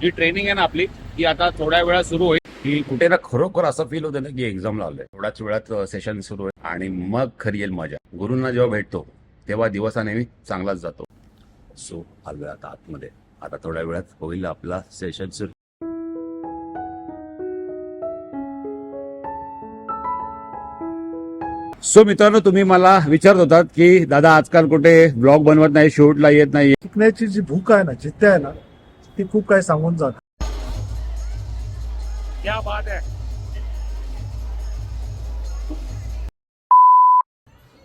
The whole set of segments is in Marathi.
जी ट्रेनिंग आहे ना आपली ती आता थोड्या वेळात सुरू होईल. की कुठे ना खरोखर असं फील होतं ना की एक्झाम लावलंय थोड्याच वेळात सेशन सुरू होईल. आणि मग खरी येईल मजा. गुरूंना जेव्हा भेटतो तेव्हा दिवस हा नेहमी चांगलाच जातो. सो आलोय आता आतमध्ये. आता थोड्या वेळात होईल आपला सेशन सुरू. सो मित्रांनो तुम्ही मला विचारत होतात की दादा आजकाल कुठे ब्लॉग बनवत नाही शूटला येत नाही शिकण्याची जी भूक आहे ना जिद्द आहे ना ती खूप काही सांगून जात. क्या बात है.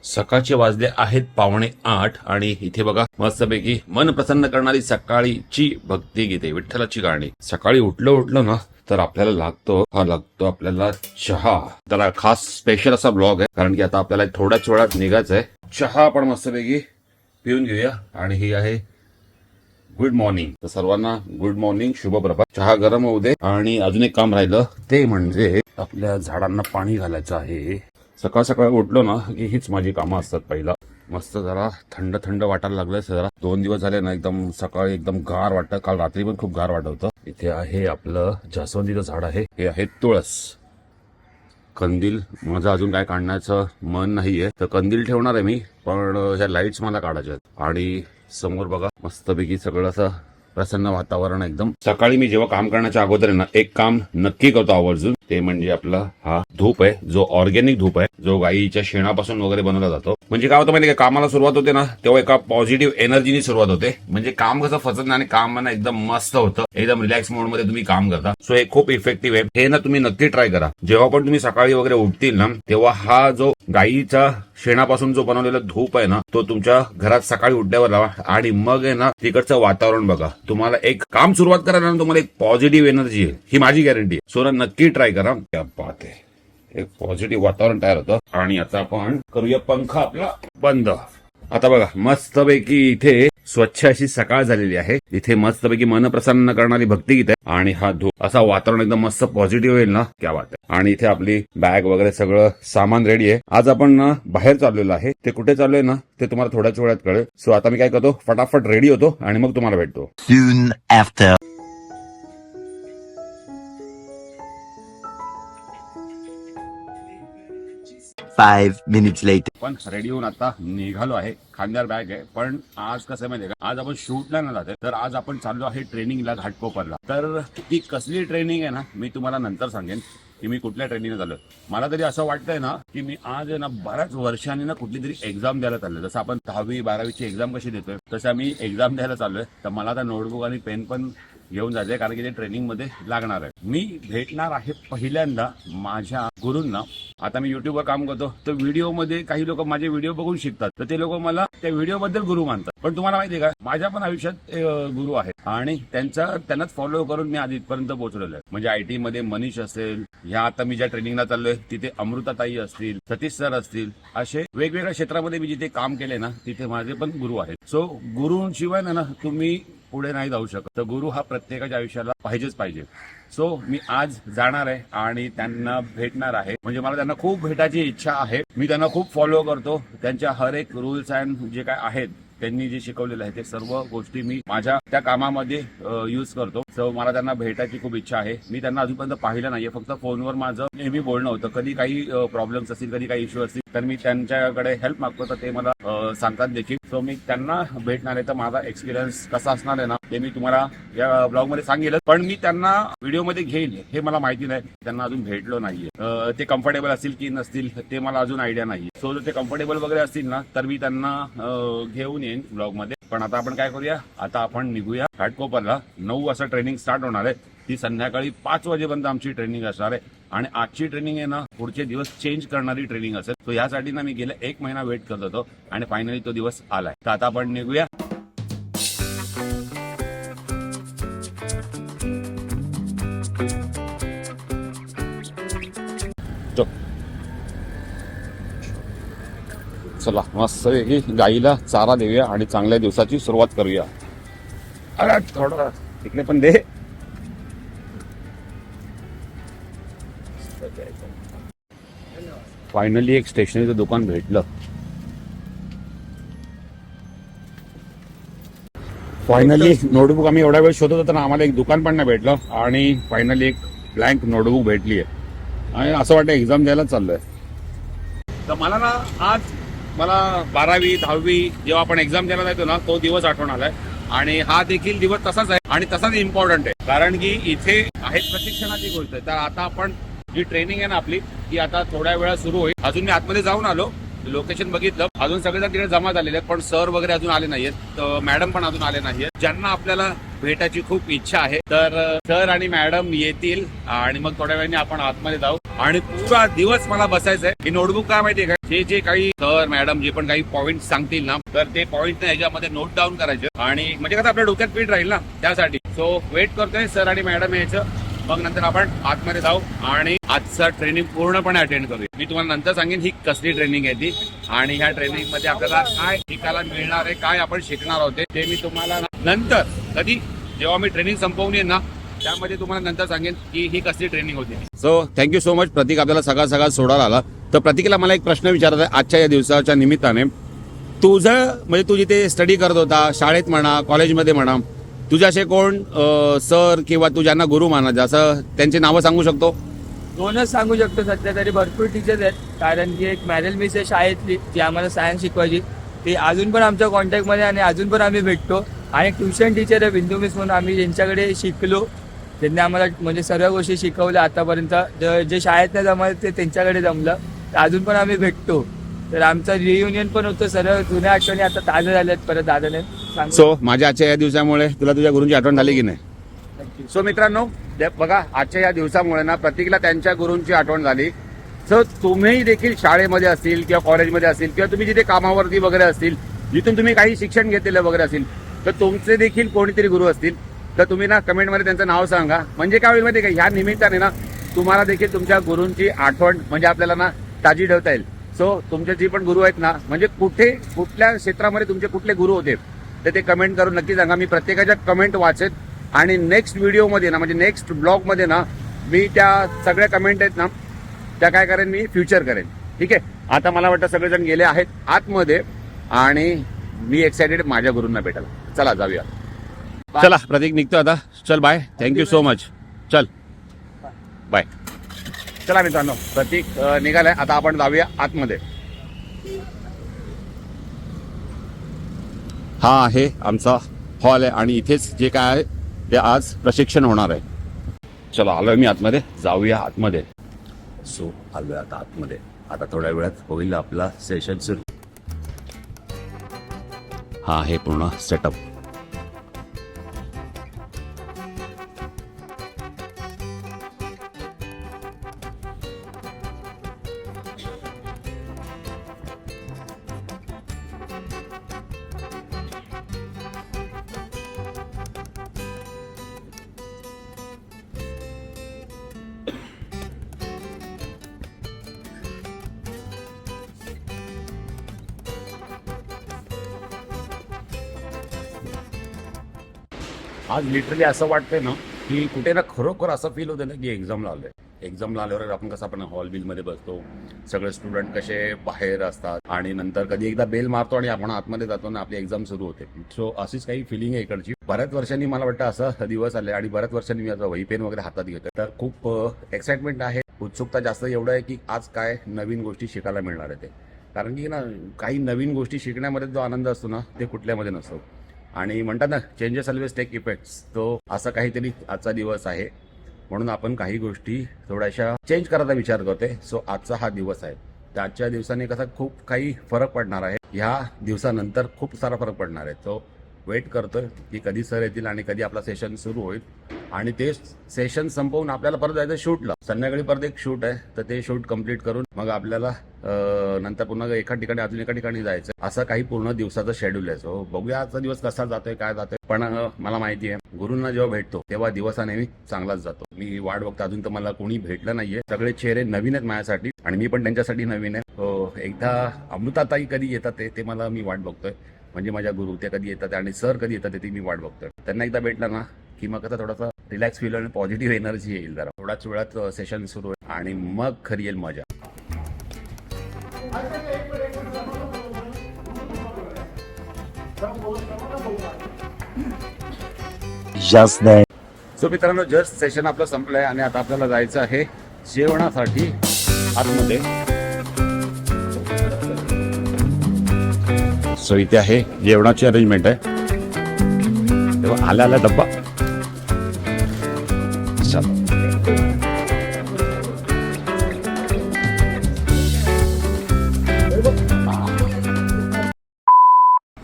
सकाळचे वाजले आहेत पावणे आठ आणि इथे बघा मस्तपैकी मन प्रसन्न करणारी सकाळीची भक्ती गीते विठ्ठलाची गाणी. सकाळी उठलं उठलं ना तर आपल्याला लागतो हा लागतो आपल्याला चहा. त्याला खास स्पेशल असा ब्लॉग आहे कारण की आता आपल्याला थोड्याच वेळात निघायचं आहे चहा आपण मस्तपैकी पिऊन घेऊया. आणि ही आहे गुड मॉर्निंग तर सर्वांना गुड मॉर्निंग शुभ प्रभात. चहा गरम होऊ दे आणि अजून एक काम राहिलं. ते म्हणजे आपल्या झाडांना पाणी घालायचं आहे. सकाळ सकाळ उठलो ना की हीच माझी कामं असतात पहिला. मस्त जरा थंड थंड वाटायला लागलंय जरा दोन दिवस झाले ना एकदम सकाळी एकदम गार वाटतं. काल रात्री पण खूप गार वाटत होतं. इथे आहे आपलं जास्वंदीचं झाड आहे. हे आहे तुळस. कंदील माझं अजून काय काढण्याचं मन नाहीये. तर कंदील ठेवणार आहे मी पण ह्या लाईट्स मला काढायच्या आहेत. आणि समोर बघा मस्तपैकी सगळं असं प्रसन्न वातावरण एकदम. सकाळी मी जेव्हा काम करण्याच्या अगोदर ना एक काम नक्की करतो आवर्जून. ते म्हणजे आपला हा धूप आहे जो ऑर्गॅनिक धूप आहे जो गाईच्या शेणापासून वगैरे बनवला जातो. म्हणजे काय होतं माहिती का कामाला सुरुवात होते ना तेव्हा एका पॉझिटिव्ह एनर्जीनी सुरुवात होते. म्हणजे काम कसं फसत नाही आणि काम ना एकदम मस्त होतं. एकदम रिलॅक्स मोडमध्ये तुम्ही काम करता. सो हे खूप इफेक्टिव्ह आहे. हे ना तुम्ही नक्की ट्राय करा. जेव्हा पण तुम्ही सकाळी वगैरे उठतील ना तेव्हा हा जो गाईचा शेणापासून जो बनवलेला धूप आहे ना तो तुमच्या घरात सकाळी उठल्यावर लावा. आणि मग आहे ना तिकडचं वातावरण बघा. तुम्हाला एक काम सुरुवात करायला ना तुम्हाला एक पॉझिटिव्ह एनर्जी आहे. ही माझी गॅरंटी आहे. सो ना नक्की ट्राय करा. त्या पाहते एक पॉझिटिव्ह वातावरण तयार होतं. आणि आता आपण करूया पंखा आपला. बंद. आता बघा मस्तपैकी इथे स्वच्छ अशी सकाळ झालेली आहे. इथे मस्तपैकी मन प्रसन्न करणारी भक्तिगीत आहे. आणि हा धूप असा वातावरण एकदम मस्त पॉझिटिव्ह होईल ना? क्या वाटत आणि इथे आपली बॅग वगैरे सगळं सामान रेडी आहे. आज आपण ना बाहेर चाललेलो आहे. ते कुठे चाललोय ना? ते तुम्हाला थोड्याच वेळात कळेल. सो आता मी काय करतो? फटाफट रेडी होतो आणि मग तुम्हाला भेटतो. Soon मिनिट्स Five पण रेडी होऊन आता निघालो आहे. खांद्यावर बॅग आहे. पण आज कसं आहे माहितीये का? आज आपण शूटला ना जाते तर आज आपण चाललो आहे ट्रेनिंगला घाटकोपरला. तर ती कसली ट्रेनिंग आहे ना मी तुम्हाला नंतर सांगेन की मी कुठल्या ट्रेनिंगला चाललोय. मला तरी असं वाटतंय ना की मी आज आहे ना बऱ्याच वर्षांनी ना कुठली तरी एक्झाम द्यायला चाललोय. जसं आपण दहावी बारावीची एक्झाम कशी देतोय तसं मी एक्झाम द्यायला चाललोय. तर मला आता नोटबुक आणि पेन पण घेऊन जायचंय कारण की ते ट्रेनिंगमध्ये लागणार आहे मी भेटणार आहे पहिल्यांदा माझ्या गुरूंना. आता मी युट्यूबवर काम करतो तर व्हिडिओमध्ये काही लोक माझे व्हिडिओ बघून शिकतात. तर ते लोक मला त्या व्हिडिओ बद्दल गुरु मानतात. पण तुम्हाला माहितीये का माझ्या पण आयुष्यात गुरु आहेत. आणि त्यांचा त्यांनाच फॉलो करून मी आज इथपर्यंत पोहोचलेलो आहे. म्हणजे आयटी मध्ये मनीष असेल ह्या आता मी ज्या ट्रेनिंगला चाललोय तिथे अमृताताई असतील सतीश सर असतील असे वेगवेगळ्या क्षेत्रामध्ये मी जिथे काम केले ना तिथे माझे पण गुरु आहेत. सो गुरुशिवाय ना तुम्ही पुढे नाही जाऊ शकत. तर गुरु हा प्रत्येकाच्या आयुष्याला पाहिजेच पाहिजे. सो मी आज जाणार आहे आणि त्यांना भेटणार आहे. म्हणजे मला त्यांना खूप भेटायची इच्छा आहे. मी त्यांना खूप फॉलो करतो. त्यांच्या हर एक रूल्स अँड जे काय आहेत त्यांनी जे शिकवलेलं आहे ते सर्व गोष्टी मी माझ्या त्या कामामध्ये युज करतो. सो मला त्यांना भेटायची खूप इच्छा आहे. मी त्यांना अजूनपर्यंत पाहिलं नाहीये. फक्त फोनवर माझं नेहमी बोलणं होतं. कधी काही प्रॉब्लेम्स असतील कधी काही इश्यू असतील तर मी त्यांच्याकडे हेल्प मागतो तर ते मला सांगतात देखील. सो मी त्यांना भेटणार आहे. तर माझा एक्सपिरियन्स कसा असणार आहे ना ते मी तुम्हाला या ब्लॉगमध्ये सांगेल पण मी त्यांना व्हिडिओमध्ये हे मला माहिती नाही. त्यांना अजून भेटलो नाहीये. ते कम्फर्टेबल असतील की नसतील ते मला अजून आयडिया नाही सो जर ते कम्फर्टेबल वगैरे असतील ना तर मी त्यांना घेऊन येईन ब्लॉगमध्ये पण आता आपण काय करूया? आता आपण निघूया घाटकोपरला. नऊ वाजता ट्रेनिंग स्टार्ट होणार आहे. ती संध्याकाळी पाच वाजेपर्यंत आमची ट्रेनिंग असणार आहे. आणि आजची ट्रेनिंग आहे ना पुढचे दिवस चेंज करणारी ट्रेनिंग असेल. तो यासाठी ना मी गेल्या एक महिना वेट करत होतो आणि फायनली तो दिवस आलाय. तर आता आपण निघूया. चला. मस्त गाईला चारा देऊया आणि चांगल्या दिवसाची सुरुवात करूया. अरे थोडं तिकडे पण दे. फायनली एक स्टेशनरीचं दुकान भेटलं. फायनली नोटबुक आम्ही एवढा वेळ शोधत होतो ना आम्हाला एक दुकान पण नाही भेटलं. आणि फायनली एक ब्लँक नोटबुक भेटली आहे. आणि असं वाटतं एक्झाम द्यायला चाललोय. तर मला ना आज मला बारावी दहावी जेव्हा आपण एक्झाम द्यायला जायचो ना तो दिवस आठवण आलाय आणि हा देखील दिवस तसाच आहे आणि तसाच इम्पॉर्टंट आहे. कारण की इथे आहे प्रशिक्षणाची गोष्ट आहे. तर आता आपण जी ट्रेनिंग आहे ना आपली ती आता थोड्या वेळा सुरू होईल. अजून मी आतमध्ये जाऊन आलो लोकेशन बघितलं. अजून सगळेजण तिकडे जमा झालेले आहेत पण सर वगैरे अजून आले नाहीयेत. तर मॅडम पण अजून आले नाहीयेत. ज्यांना आपल्याला भेटायची खूप इच्छा आहे तर सर आणि मॅडम येतील आणि मग थोड्या वेळाने आपण आतमध्ये जाऊ. आणि पुरा दिवस मला बसायचं आहे. ही नोटबुक काय माहितीये का? जे जे काही सर मॅडम जे पण काही पॉइंट सांगतील ना तर ते पॉइंट याच्यामध्ये नोट डाऊन करायचे. आणि म्हणजे कसं आपल्या डोक्यात पीठ राहील ना त्यासाठी. सो वेट करतोय सर आणि मॅडम यायचं. मग नंतर आपण आतमध्ये जाऊ आणि आजचं ट्रेनिंग पूर्णपणे अटेंड करूया. मी तुम्हाला नंतर सांगेन ही कसली ट्रेनिंग आहे ती आणि ह्या ट्रेनिंगमध्ये आपल्याला काय शिकायला मिळणार आहे काय आपण शिकणार आहोत ते मी तुम्हाला नंतर कधी जेव्हा मी ट्रेनिंग संपवून येईन ना त्यामध्ये तुम्हाला नंतर सांगेन की ही कसली ट्रेनिंग होती. So thank you so much Prateek. आपल्याला सगळा सगळा सोडायला आला. तर प्रतीकला मला एक प्रश्न विचारायचा आहे आजच्या या दिवसाच्या निमित्ताने. तुझं म्हणजे तू जिथे स्टडी करत होता शाळेत म्हणा कॉलेजमध्ये म्हणा तुझे असे कोण सर किंवा तू ज्यांना गुरु मानायचं असं त्यांची नावं सांगू शकतो? दोनच सांगू शकतो सध्या तरी भरपूर टीचर्स आहेत. कारण की एक मॅरेल मिस आहे शाळेतली जी आम्हाला सायन्स शिकवायची. ती अजून पण आमच्या कॉन्टॅक्टमध्ये आणि अजून पण आम्ही भेटतो. आणि ट्युशन टीचर आहे बिंदू मिस म्हणून आम्ही ज्यांच्याकडे शिकलो त्यांनी आम्हाला म्हणजे सर्व गोष्टी शिकवल्या आतापर्यंत. जे शाळेत नाही जमलं ते त्यांच्याकडे जमलं. तर अजून पण आम्ही भेटतो. तर आमचं रियुनियन पण होतं सर्व जुन्या आठवणी आता ताज्या झाल्यात परत दादाने. सो माझ्या आजच्या या दिवसामुळे तुला तुझ्या गुरूंची आठवण झाली की नाही? सो मित्रांनो बघा आजच्या या दिवसामुळे ना प्रत्येकला त्यांच्या गुरूंची आठवण झाली. सो तुम्ही देखील शाळेमध्ये असतील किंवा कॉलेजमध्ये असतील किंवा तुम्ही जिथे कामावरती वगैरे असतील जिथून तुम्ही काही शिक्षण घेतलेलं वगैरे असेल तर तुमचे देखील कोणीतरी गुरु असतील. तर तुम्ही ना कमेंटमध्ये त्यांचं नाव सांगा. म्हणजे काय होईल माहिती का? ह्या निमित्ताने ना तुम्हाला देखील तुमच्या गुरूंची आठवण म्हणजे आपल्याला ना ताजी ठेवता येईल. सो तुमचे जी पण गुरु आहेत ना म्हणजे कुठे कुठल्या क्षेत्रामध्ये तुमचे कुठले गुरु होते? तर ते कमेंट करून नक्की सांगा. मी प्रत्येकाच्या कमेंट वाचेन आणि नेक्स्ट व्हिडिओमध्ये ना म्हणजे नेक्स्ट ब्लॉगमध्ये ना मी त्या सगळ्या कमेंट आहेत ना त्या काय करेन मी? फ्युचर करेन. ठीक आहे? आता मला वाटतं सगळेजण गेले आहेत आतमध्ये. आणि मी एक्सायटेड माझ्या गुरूंना भेटायला. चला जाऊया. चला प्रतीक निघतो आता. चल bye thank you so much चल. बाय चला मित्रांनो प्रतीक निघालाय. आता आपण जाऊया आतमध्ये. हा आहे आमचा हॉल आहे आणि इथेच जे काय आहे ते आज प्रशिक्षण होणार आहे. चला आलोय मी आतमध्ये. जाऊया आतमध्ये. सो आलोय आता आतमध्ये. आता थोड्या वेळात होईल आपला सेशन सुरू. हा आहे पूर्ण सेटअप आज लिटरली असं वाटतंय ना की कुठे ना खरोखर असं फील होतं ना की एक्झाम लावलं आहे एक्झामला आल्यावर आपण कसं आपण हॉल बिलमध्ये बसतो सगळे स्टुडंट कसे बाहेर असतात आणि नंतर कधी एकदा बेल मारतो आणि आपण आतमध्ये जातो आणि आपली एक्झाम सुरू होते. सो अशीच काही फिलिंग आहे इकडची. बऱ्याच वर्षांनी मला वाटतं असं दिवस आले आणि बऱ्याच वर्षांनी मी आता वही पेन वगैरे हातात घेतो तर खूप एक्साइटमेंट आहे. उत्सुकता जास्त एवढं आहे की आज काय नवीन गोष्टी शिकायला मिळणार आहे ते. कारण की ना काही नवीन गोष्टी शिकण्यामध्ये जो आनंद असतो ना ते कुठल्यामध्ये नसतो. आणि म्हणतात ना चेंजेस ऑलवेज टेक इफेक्ट्स तो असा काहीतरी आजचा दिवस आहे. म्हणून आपण काही गोष्टी थोड्याशा चेंज करायचा विचार करतोय. सो आजचा हा दिवस आहे. तर आजच्या दिवसाने कसा खूप काही फरक पडणार आहे. ह्या दिवसानंतर खूप सारा फरक पडणार आहे. तो वेट करतोय की कधी सर येतील आणि कधी आपला सेशन सुरू होईल. आणि ते सेशन संपवून आपल्याला परत जायचं शूटला. संध्याकाळी परत एक शूट आहे तर ते शूट कंप्लीट करून मग आपल्याला नंतर पुन्हा एका ठिकाणी अजून एका ठिकाणी जायचं असं काही पूर्ण दिवसाचा शेड्यूल आहे. सो बघूया आजचा दिवस कसा जातोय काय जातोय. पण मला माहिती आहे गुरुंना जेव्हा भेटतो तेव्हा दिवस हा नेहमी चांगलाच जातो. मी वाट बघतो अजून तर मला कोणी भेटलं नाहीये. सगळे चेहरे नवीन आहेत माझ्यासाठी आणि मी पण त्यांच्यासाठी नवीन आहे. एकदा अमृताताई कधी येतात ते मला मी वाट बघतोय. म्हणजे माझ्या गुरु ते कधी येतात आणि सर कधी येतात ते मी वाट बघतोय. त्यांना एकदा भेटलं ना की मग आता थोडासा रिलॅक्स फील आणि पॉझिटिव्ह एनर्जी येईल जरा. थोड्याच वेळात सेशन सुरू होईल आणि मग खरी येईल मजा. सो मित्रांनो जस्ट सेशन आपलं संपलंय आणि आता आपल्याला जायचं आहे जेवणासाठी आतमध्ये. सो इथे आहे जेवणाची अरेंजमेंट आहे. तेव्हा आला आला डब्बा.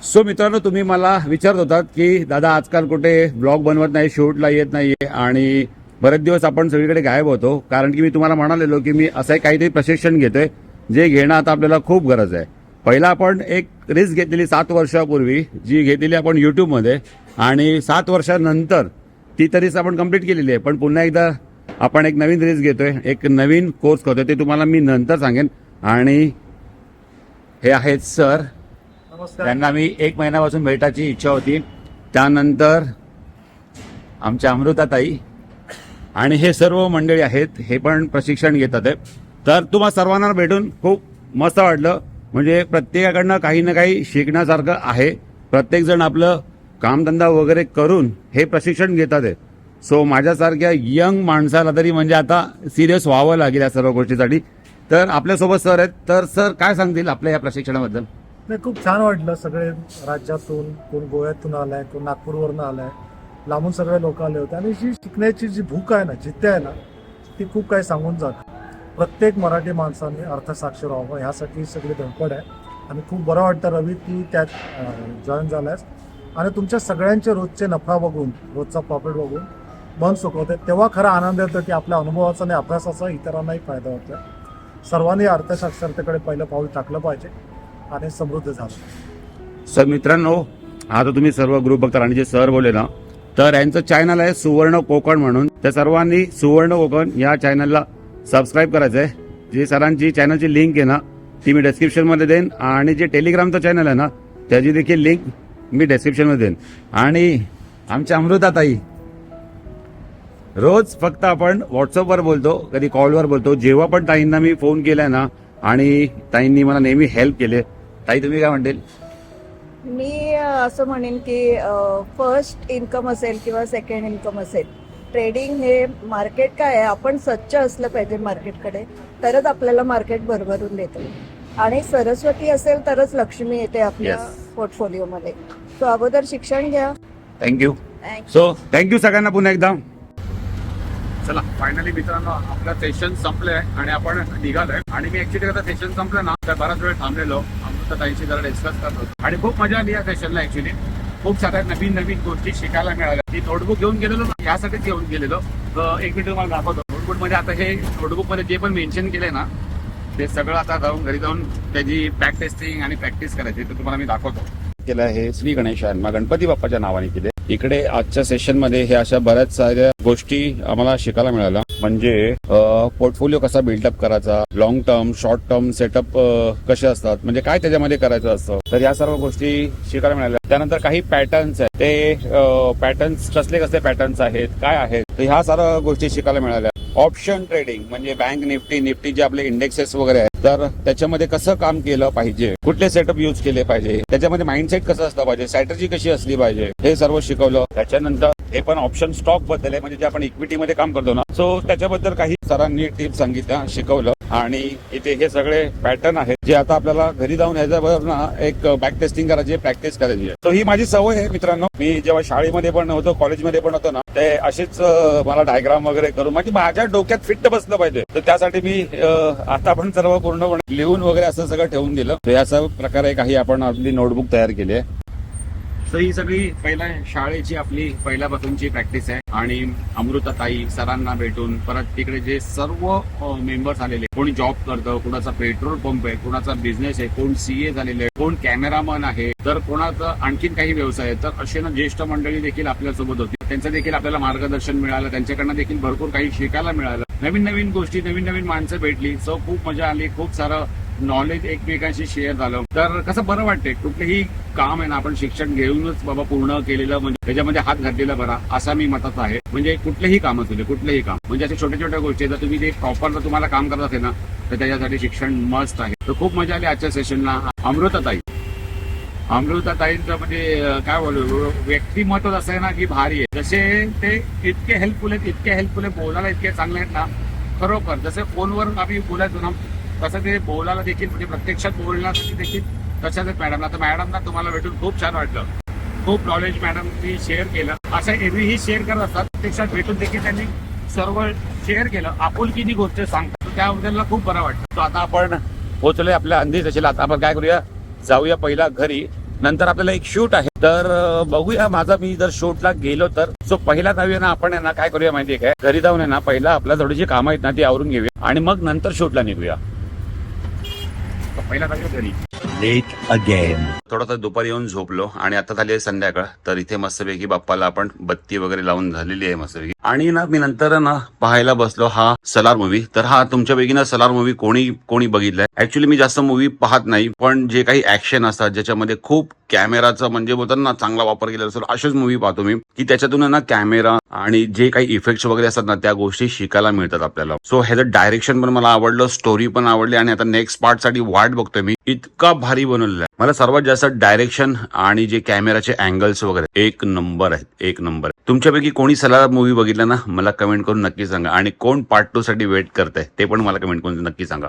सो मित्रांनो तुम्ही मला विचारत होतात की दादा आजकाल कुठे ब्लॉग बनवत नाही शूटला येत नाहीये आणि बरेच दिवस आपण सगळीकडे गायब होतो. कारण की मी तुम्हाला म्हणालेलो की मी असं काहीतरी प्रशिक्षण घेतोय जे घेणं आता आपल्याला खूप गरज आहे. पहिला आपण एक रिस्क घेतलेली सात वर्षापूर्वी जी घेतलेली आपण युट्यूबमध्ये आणि सात वर्षानंतर ती तरीच आपण कंप्लीट केलेली आहे. पण पुन्हा एकदा आपण एक नवीन रिस्क घेतोय एक नवीन कोर्स करतोय ते तुम्हाला मी नंतर सांगेन. आणि हे आहेत सर नमस्कार. त्यांना मी एक महिन्यापासून भेटायची इच्छा होती. त्यानंतर आमच्या अमृताताई आणि हे सर्व मंडळी आहेत हे पण प्रशिक्षण घेतात आहे. तर तुम्हा सर्वांना भेटून खूप मस्त वाटलं. म्हणजे प्रत्येकाकडनं काही ना काही शिकण्यासारखं आहे. प्रत्येकजण आपलं कामधंदा वगैरे करून हे प्रशिक्षण घेतात. आहे सो माझ्यासारख्या यंग माणसाला तरी म्हणजे आता सिरियस व्हावं लागेल या सर्व गोष्टीसाठी. तर आपल्यासोबत सर आहेत. तर सर काय सांगतील आपल्या या प्रशिक्षणाबद्दल? नाही खूप छान वाटलं सगळे राज्यातून कोण गोव्यातून आलाय कोण नागपूरवरून आलाय. लांबून सगळे लोक आले होते. आणि जी शिकण्याची जी भूक आहे ना जिद्द आहे ना ती खूप काही सांगून जात. प्रत्येक मराठी माणसाने अर्थसाक्षर व्हावं ह्यासाठी सगळी धडपड आहे. आणि खूप बरं वाटतं रवी की त्यात जॉईन झालायस. आणि तुमच्या सगळ्यांचे रोजचे नफा बघून रोजचा प्रॉफिट बघून मन सुकवते तेव्हा खरा आनंद येतो की आपल्या अनुभवाचा आणि अभ्यासाचा इतरांनाही फायदा होतो सर्वांनी अर्थशास्त्रतेकडे पहिलं पाऊल टाकलं पाहिजे आणि समृद्ध झालं. सर मित्रांनो आता तुम्ही सर्व ग्रुप बघता. आणि जे सर बोलले ना तर यांचं चॅनल आहे सुवर्ण कोकण म्हणून. त्या सर्वांनी सुवर्ण कोकण या चॅनलला सबस्क्राईब करायचं आहे जी सरांची चॅनलची लिंक आहे ना ती मी डिस्क्रिप्शनमध्ये देईन. आणि जे टेलिग्रामचं चॅनल आहे ना त्याची देखील लिंक मी डिस्क्रिप्शनमध्ये देईन. आणि आमच्या अमृताताई रोज फक्त आपण व्हॉट्सअपवर बोलतो कधी कॉलवर बोलतो. जेव्हा पण ताईंना मी फोन केलाय ना आणि ताईंनी मला नेहमी हेल्प केले ताई तुम्ही काय म्हणतील? मी असं म्हणेन की फर्स्ट इन्कम असेल किंवा सेकंड इन्कम असेल ट्रेडिंग हे मार्केट काय आहे? आपण स्वच्छ असलं पाहिजे मार्केटकडे तरच आपल्याला मार्केट भरभरून देतं. आणि सरस्वती असेल तरच लक्ष्मी येते आपल्या Yes. पोर्टफोलिओमध्ये सो अगोदर शिक्षण घ्या. थँक्यू. सो थँक्यू सगळ्यांना पुन्हा एकदा. चला फायनली मित्रांनो आपलं सेशन संपलंय आणि आपण निघालोय. आणि मी ऍक्च्युली आता सेशन संपलं ना तर बराच वेळ थांबलेलो. अमृताताईंशी जरा डिस्कस करत होतो. आणि खूप मजा आली या सेशनला ऍक्च्युली खूप साऱ्या नवीन नवीन गोष्टी शिकायला मिळाल्या. मी नोटबुक घेऊन गेलेलो ना यासाठीच घेऊन गेलेलो. एक मिनिट तुम्हाला दाखवतो. नोटबुकमध्ये आता हे नोटबुकमध्ये जे पण मेन्शन केलंय ना ते सगळं आता जाऊन घरी जाऊन त्याची बॅक टेस्टिंग आणि प्रॅक्टिस करायची तर तुम्हाला मी दाखवतो. केलं हे श्री गणेशांना. गणपती बाप्पाच्या नावाने केले. इकडे आजच्या सेशनमध्ये हे अशा बऱ्याच साऱ्या गोष्टी आम्हाला शिकायला मिळाल्या. म्हणजे पोर्टफोलिओ कसा बिल्डअप करायचा long term short term setup कसे असतात म्हणजे काय त्याच्यामध्ये करायचं असतं तर या सर्व गोष्टी शिकायला मिळाल्या. त्यानंतर काही पॅटर्न्स आहेत. ते पॅटर्न्स कसले कसले पॅटर्न्स आहेत काय आहेत तर ह्या सर्व गोष्टी शिकायला मिळाल्या. ऑप्शन ट्रेडिंग म्हणजे बँक निफ्टी निफ्टी जे आपले इंडेक्सेस वगैरे आहेत. तर त्याच्यामध्ये कसं काम केलं पाहिजे? कुठले सेटअप युज केले पाहिजे? त्याच्यामध्ये माइंडसेट कसं असलं पाहिजे? स्ट्रॅटजी कशी असली पाहिजे? हे सर्व शिकवलं. त्याच्यानंतर हे पण ऑप्शन स्टॉकबद्दल आहे म्हणजे जे आपण इक्विटीमध्ये काम करतो ना. सो त्याच्याबद्दल काही सरांनी टिप्स सांगितल्या शिकवलं. आणि इथे हे सगळे पॅटर्न आहेत जे आता आपल्याला घरी जाऊन ह्याच्याबरोबर ना एक बॅक टेस्टिंग करायची प्रॅक्टिस करायची आहे. ही माझी सवय आहे मित्रांनो. मी जेव्हा शाळेमध्ये पण होतो कॉलेजमध्ये पण होतो ना ते अशीच मला डायग्राम वगैरे करून म्हणजे माझ्या डोक्यात फिट बसलं पाहिजे. तर त्यासाठी मी आता पण सर्व पूर्णपणे लिहून वगैरे असं सगळं ठेवून दिलं. तर याचा प्रकारे काही आपण आपली नोटबुक तयार केली आहे. तर ही सगळी पहिल्या शाळेची आपली पहिल्यापासूनची प्रॅक्टिस आहे. आणि अमृताताई सरांना भेटून परत तिकडे जे सर्व मेंबर्स आलेले कोणी जॉब करतं कोणाचा पेट्रोल पंप आहे कोणाचा बिझनेस आहे कोण सीए झालेले आहे कोण कॅमेरामन आहे तर कोणाचा आणखीन काही व्यवसाय आहे तर असे ना ज्येष्ठ मंडळी देखील आपल्यासोबत होती. त्यांचं देखील आपल्याला मार्गदर्शन मिळालं त्यांच्याकडनं देखील भरपूर काही शिकायला मिळालं. नवीन नवीन गोष्टी नवीन नवीन माणसं भेटली सो खूप मजा आली खूप सारं नॉलेज एकमेकांशी शेअर झालं. तर कसं बरं वाटते कुठलेही काम आहे ना आपण शिक्षण घेऊनच बाबा पूर्ण केलेलं म्हणजे त्याच्यामध्ये हात घातलेला बरा असा मी मताचा आहे. म्हणजे कुठलेही काम असू दे कुठलेही काम. म्हणजे अशा छोट्या छोट्या गोष्टी जर तुम्ही ते प्रॉपर जर तुम्हाला काम करत असेल ना तर त्याच्यासाठी शिक्षण मस्त आहे. तर खूप मजा आली आजच्या सेशनला अमृताताई. अमृताताईंचं म्हणजे काय बोलू व्यक्तिमत्व असं आहे ना की भारी आहे. जसे ते इतके हेल्पफुल आहेत इतके हेल्पफुल आहे बोलायला इतके चांगले आहेत ना खरोखर. जसे फोनवर आम्ही बोलायचो ना तसं ते बोलायला देखील म्हणजे प्रत्यक्षात बोलण्यासाठी देखील तशाच आहेत मॅडम आता मॅडमना तुम्हाला भेटून खूप छान वाटलं. खूप नॉलेज मॅडमनी शेअर केलं. असं एरवीही शेअर करत असतात. प्रत्यक्षात भेटून देखील त्यांनी सर्व शेअर केलं. आपुलकीची गोष्ट सांगतात त्याबद्दल खूप बरं वाटतं तो आता आपण पोहोचलोय आपल्या अंधी तशील आता आपण काय करूया? जाऊया पहिला घरी. नंतर आपल्याला एक शूट आहे. तर बघूया माझा मी जर शूटला गेलो तर. सो पहिला जाऊया ना आपण ना काय करूया माहितीये काय? घरी जाऊन आहे ना पहिला आपल्या थोडीशी कामं आहेत ना ती आवरून घेऊया. आणि मग नंतर शूटला निघूया. तर पहिला जाऊया घरी. लेट अगेन थोडासा दुपारी येऊन झोपलो आणि आता झाली आहे संध्याकाळ. तर इथे मस्तपैकी बाप्पाला आपण बत्ती वगैरे लावून झालेली आहे मस्तपैकी. आणि ना मी नंतर ना पाहायला बसलो हा सलार मूवी तर हा तुमच्यापैकी ना सलार मूवी कोणी कोणी बघितलाय? ऍक्च्युली मी जास्त मूवी पाहत नाही पण जे काही ऍक्शन असतात ज्याच्यामध्ये खूप कॅमेराचा म्हणजे बोलतात ना चांगला वापर केलेला असेल असेच मूवी पाहतो मी की त्याच्यातून ना कॅमेरा आणि जे काही इफेक्ट्स वगैरे असतात ना त्या गोष्टी शिकायला मिळतात आपल्याला. सो ह्याचं डायरेक्शन पण मला आवडलं स्टोरी पण आवडली आणि आता नेक्स्ट पार्टसाठी वाट बघतोय मी. इतका भारी बनवलेला आहे. मला सर्वात जास्त डायरेक्शन आणि जे कॅमेराचे अँगल्स वगैरे एक नंबर आहेत एक नंबर तुमच्यापैकी कोणी सलार मूवी बघितला ना मला कमेंट करून नक्की सांगा. आणि कोण पार्ट टू साठी वेट करताय ते पण मला कमेंट करून नक्की सांगा.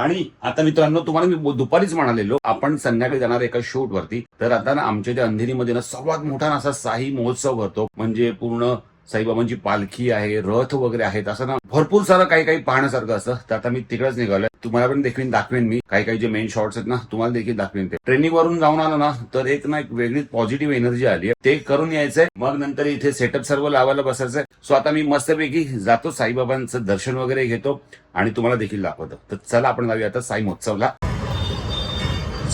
आणि आता मित्रांनो तुम्हाला मी दुपारीच म्हणालेलो आपण संध्याकाळी जाणार एका शूट वरती. तर आता ना आमच्या त्या अंधेरीमध्ये ना सर्वात मोठा असा साई महोत्सव भरतो म्हणजे पूर्ण साईबाबांची पालखी आहे रथ वगैरे आहेत असं ना भरपूर सारं काही काही पाहण्यासारखं असतं. तर आता मी तिकडेच निघालोय. तुम्हाला पण देखील दाखवेन मी. काही काही जे मेन शॉर्ट्स आहेत ना तुम्हाला देखील दाखवेन ते. ट्रेनिंग वरून जाऊन आलो ना तर एक ना एक वेगळीच पॉझिटिव्ह एनर्जी आली आहे. ते करून यायचंय. मग नंतर इथे सेटअप सर्व लावायला बसायचंय. सो आता मी मस्तपैकी जातो साईबाबांचं दर्शन वगैरे घेतो आणि तुम्हाला देखील दाखवतो. तर चला आपण जाऊया आता साई महोत्सवला.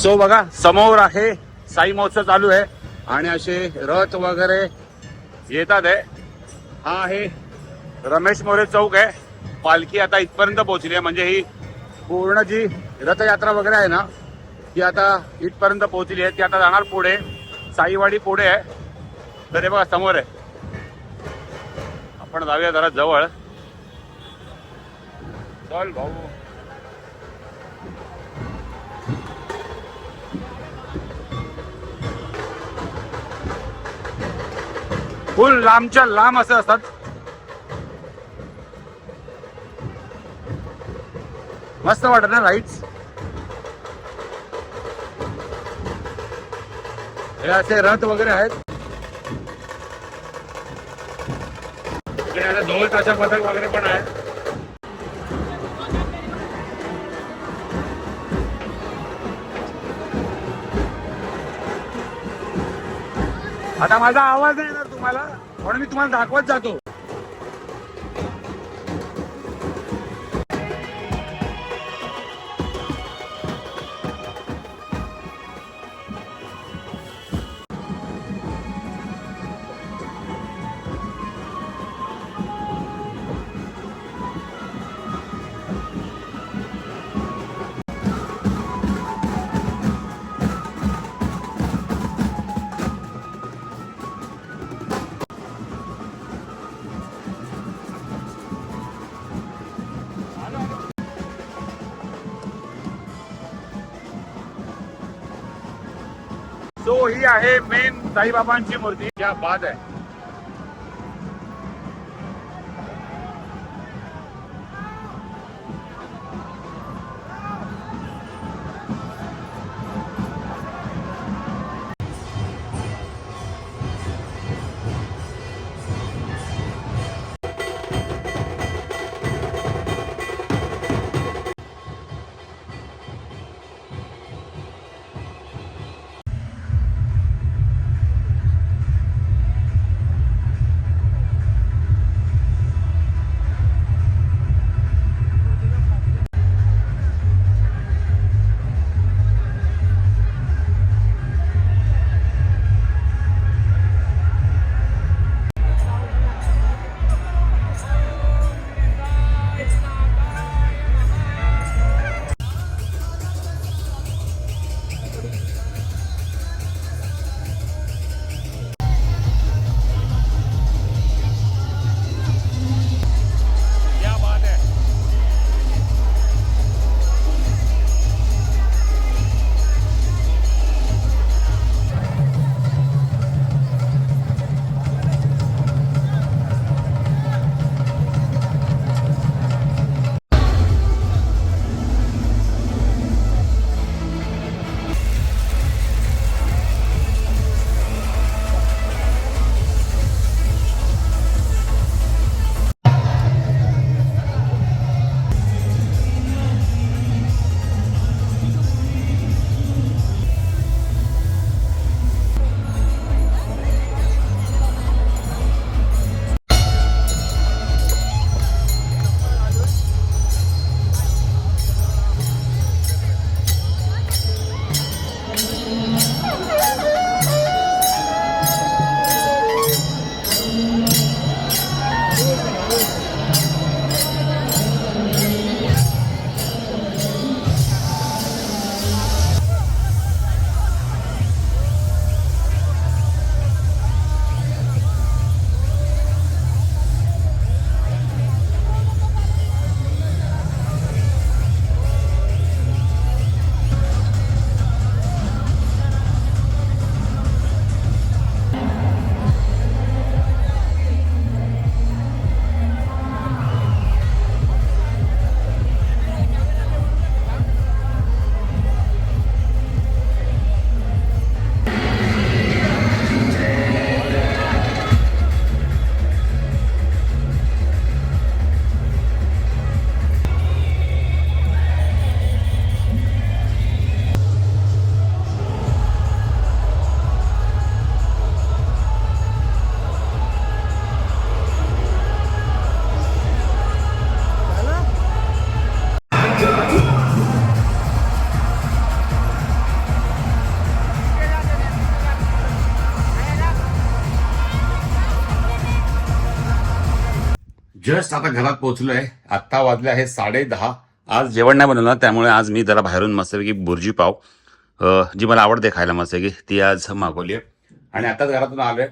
सो बघा समोर आहे साई महोत्सव चालू आहे. आणि असे रथ वगैरे येतात आहे. हा आहे. रमेश मोरे चौक आहे. पालखी आता इथपर्यंत पोहोचली आहे. म्हणजे ही पूर्ण जी रथयात्रा वगैरे आहे ना ती आता इथपर्यंत पोहोचली आहे. ती आता जाणार पुढे. साईवाडी पुढे आहे. तर हे बघा समोर आहे. आपण जाऊया जरा जवळ. चल भाऊ. फुल लांबच्या लांब असं असतात. मस्त वाटत ना राईट्स हे असे रथ वगैरे आहेत. आता ढोल ताशा पथक वगैरे पण आहे आता माझा आवाज नाही तुम्हाला म्हणून मी तुम्हाला दाखवत जातो. सो ही आहे मेन साईबाबांची मूर्ती. क्या बाद आहे. जस्ट आता घरात पोहोचलोय. आत्ता वाजले आहे साडे दहा. आज जेवण नाही बनवलं त्यामुळे आज मी जरा बाहेरून मस्तपैकी बुर्जी पाव जी मला आवडते खायला मस्तपैकी ती आज मागवली आहे. आणि आताच घरातून आलोय.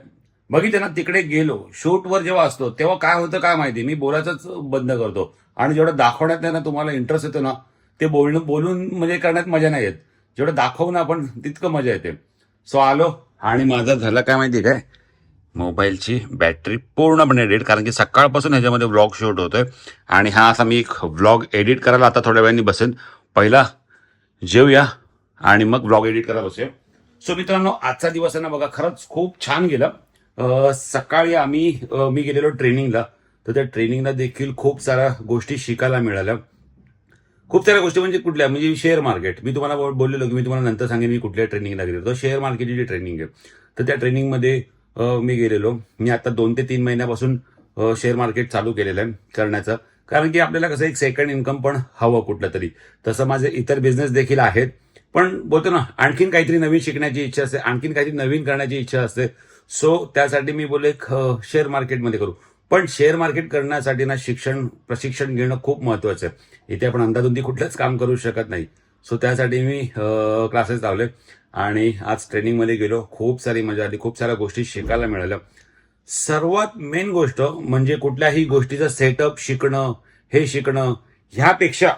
बघितलं ना तिकडे गेलो. शूटवर जेव्हा असतो तेव्हा काय होतं काय माहिती? मी बोलायचंच बंद करतो. आणि जेवढं दाखवण्यात नाही ना तुम्हाला इंटरेस्ट येतो ना ते बोलणं बोलून म्हणजे करण्यात मजा नाही येत. जेवढं दाखवू ना आपण तितकं मजा येते. सो आलो. आणि माझं झालं काय माहिती काय? मोबाईलची बॅटरी पूर्णपणे डेड कारण की सकाळपासून ह्याच्यामध्ये व्लॉग शूट होतोय. आणि हा असा मी एक व्लॉग एडिट करायला आता थोड्या वेळाने बसेन. पहिला जेवूया आणि मग व्लॉग एडिट करायला बसूया. सो मित्रांनो आजचा दिवस आहे ना बघा खरंच खूप छान गेला. सकाळी आम्ही मी गेलेलो ट्रेनिंगला. तर त्या ट्रेनिंगला देखील खूप साऱ्या गोष्टी शिकायला मिळाल्या. खूप साऱ्या गोष्टी म्हणजे कुठल्या? म्हणजे शेअर मार्केट मी तुम्हाला बोललेलो की मी तुम्हाला नंतर सांगेन मी कुठल्या ट्रेनिंगला गेलो तर शेअर मार्केटची जी ट्रेनिंग आहे तर त्या ट्रेनिंगमध्ये मी गेलेलो. मी आता दोन ते तीन महिन्यापासून शेअर मार्केट चालू केलेलं आहे करण्याचं. कारण की आपल्याला कसं एक सेकंड इन्कम पण हवं कुठलं तरी. तसं माझे इतर बिझनेस देखील आहेत. पण बोलतो ना आणखीन काहीतरी नवीन शिकण्याची इच्छा असते आणखीन काहीतरी नवीन करण्याची इच्छा असते. सो त्यासाठी मी बोलले शेअर मार्केटमध्ये करू. पण शेअर मार्केट करण्यासाठी ना शिक्षण प्रशिक्षण घेणं खूप महत्वाचं आहे. इथे आपण अंदाधुंदी कुठलंच काम करू शकत नाही. सो त्यासाठी मी क्लासेस लावले. आणि आज ट्रेनिंगमध्ये गेलो खूप सारी मजा आली खूप साऱ्या गोष्टी शिकायला मिळाल्या. सर्वात मेन गोष्ट म्हणजे कुठल्याही गोष्टीचं सेटअप शिकणं हे शिकणं ह्यापेक्षा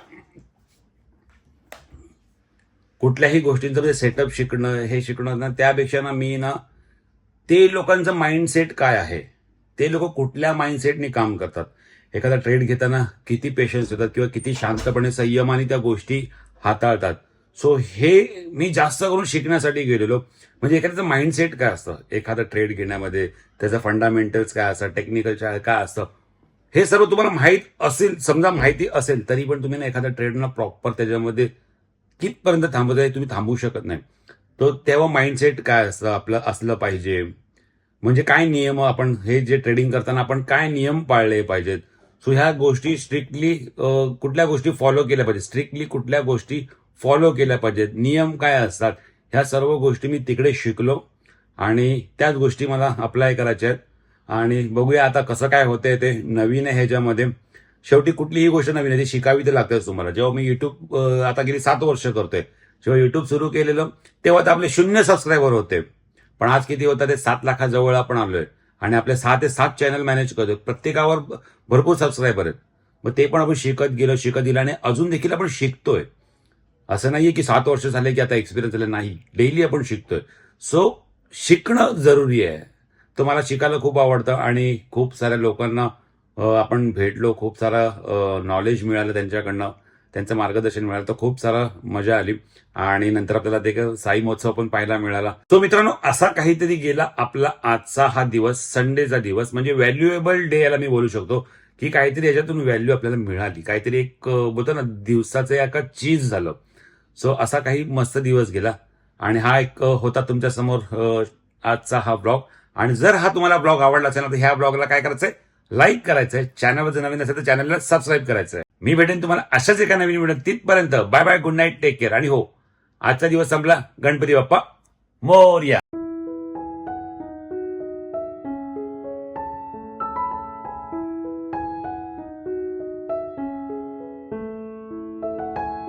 कुठल्याही गोष्टींचं म्हणजे सेटअप शिकणं हे शिकणं ना त्यापेक्षा ना मी ना ते लोकांचं माइंडसेट काय आहे? ते लोक कुठल्या माइंडसेटने काम करतात? एखादा ट्रेड घेताना किती पेशन्स देतात किंवा किती शांतपणे संयमाने त्या गोष्टी हाताळतात? सो हे मी जास्त करून शिकण्यासाठी गेलेलो. म्हणजे एखाद्याचं माइंडसेट काय असतं? एखादं ट्रेड घेण्यामध्ये त्याचं फंडामेंटल्स काय असतं टेक्निकल काय असतं? हे सर्व तुम्हाला माहीत असेल समजा माहिती असेल तरी पण तुम्ही ना एखाद्या ट्रेडना प्रॉपर त्याच्यामध्ये कितपर्यंत थांबत आहे तुम्ही थांबवू शकत नाही. तर तेव्हा माइंडसेट काय असतं? आपलं असलं पाहिजे. म्हणजे काय नियम आपण हे जे ट्रेडिंग करताना आपण काय नियम पाळले पाहिजेत? सो ह्या गोष्टी स्ट्रिक्टली कुठल्या गोष्टी फॉलो केल्या पाहिजे स्ट्रिक्टली कुठल्या गोष्टी फॉलो केल्या पाहिजेत. नियम काय असतात? ह्या सर्व गोष्टी मी तिकडे शिकलो आणि त्याच गोष्टी मला अप्लाय करायच्या आहेत. आणि बघूया आता कसं काय होतंय ते नवीन आहे ह्याच्यामध्ये. शेवटी कुठलीही गोष्ट नवीन आहे ती शिकावी तर लागतेच तुम्हाला. जेव्हा मी युट्यूब आता गेली सात वर्ष करतोय. जेव्हा युट्यूब सुरू केलेलं तेव्हा तर आपले शून्य सबस्क्रायबर होते. पण आज किती होतं ते सात लाखाजवळ आपण आलोय. आणि आपले सहा ते सात चॅनल मॅनेज करतोय. प्रत्येकावर भरपूर सबस्क्रायबर आहेत. मग ते पण आपण शिकत गेलो शिकत गेलो आणि अजून देखील आपण शिकतोय. असं नाहीये की सात वर्ष झाले की आता एक्सपिरियन्स झाले नाही. डेली आपण शिकतोय. सो शिकणं जरुरी आहे. तर मला शिकायला खूप आवडतं आणि खूप साऱ्या लोकांना आपण भेटलो खूप सारा नॉलेज मिळालं त्यांच्याकडनं. त्यांचं मार्गदर्शन मिळालं तर खूप सारा मजा आली. आणि नंतर आपल्याला ते साई महोत्सव पण पाहायला मिळाला. तो मित्रांनो असा काहीतरी गेला आपला आजचा हा दिवस संडेचा दिवस. म्हणजे व्हॅल्युएबल डे याला मी बोलू शकतो की काहीतरी याच्यातून व्हॅल्यू आपल्याला मिळाली. काहीतरी एक बोलतो ना दिवसाचं एका चीज झालं. सो असा काही मस्त दिवस गेला. आणि हा एक होता तुमच्यासमोर आजचा हा ब्लॉग. आणि जर हा तुम्हाला ब्लॉग आवडला असेल ना तर ह्या ब्लॉगला काय करायचंय? लाईक करायचंय. चॅनलवर जर नवीन असेल तर चॅनलला सबस्क्राईब करायचंय. मी भेटेन तुम्हाला अशाच एका नवीन व्हिडिओ तिथपर्यंत. Bye bye good night take care. आणि हो आजचा दिवस संपला. गणपती बाप्पा मोर्या.